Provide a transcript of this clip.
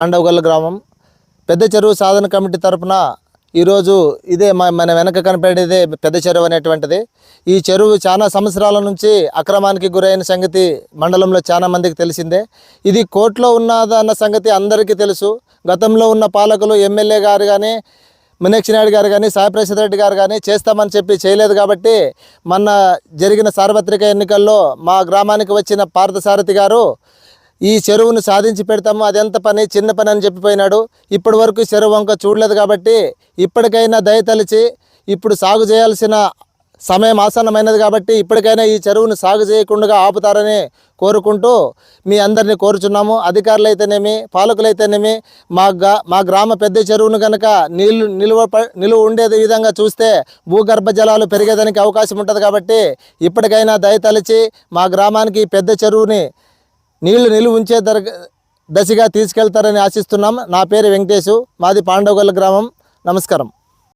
పాండవగల్ల గ్రామం. పెద్ద చెరువు సాధన కమిటీ తరపున ఈరోజు ఇదే మన వెనక కనపడేదే పెద్ద చెరువు అనేటువంటిది. ఈ చెరువు చాలా సంవత్సరాల నుంచి అక్రమానికి గురైన సంగతి మండలంలో చాలా మందికి తెలిసిందే. ఇది కోర్టులో ఉన్నదన్న సంగతి అందరికీ తెలుసు. గతంలో ఉన్న పాలకులు ఎమ్మెల్యే గారు కానీ మీనాక్షి నాయుడు గారు కానీ సాయిప్రసాద్ రెడ్డి గారు కానీ చేస్తామని చెప్పి చేయలేదు కాబట్టి మొన్న జరిగిన సార్వత్రిక ఎన్నికల్లో మా గ్రామానికి వచ్చిన పార్థసారథి గారు ఈ చెరువును సాధించి పెడతాము అదెంత పని చిన్న పని అని చెప్పిపోయినాడు. ఇప్పటి వరకు చెరువు వంక చూడలేదు కాబట్టి ఇప్పటికైనా దయతలిచి ఇప్పుడు సాగు చేయాల్సిన సమయం ఆసన్నమైనది కాబట్టి ఇప్పటికైనా ఈ చెరువును సాగు చేయకుండా ఆపుతారని కోరుకుంటూ మీ అందరినీ కోరుచున్నాము. అధికారులు అయితేనేమి పాలకులు అయితేనేమి మా మా గ్రామ పెద్ద చెరువును కనుక నీళ్ళు నిలువ నిలువ ఉండేది విధంగా చూస్తే భూగర్భ జలాలు పెరిగేదానికి అవకాశం ఉంటుంది కాబట్టి ఇప్పటికైనా దయతలిచి మా గ్రామానికి పెద్ద చెరువుని నీళ్ళు నిలువ ఉంచే దర దశగా తీసుకెళ్తారని ఆశిస్తున్నాం. నా పేరు వెంకటేశు మాది పాండవగల్ల గ్రామం. నమస్కారం.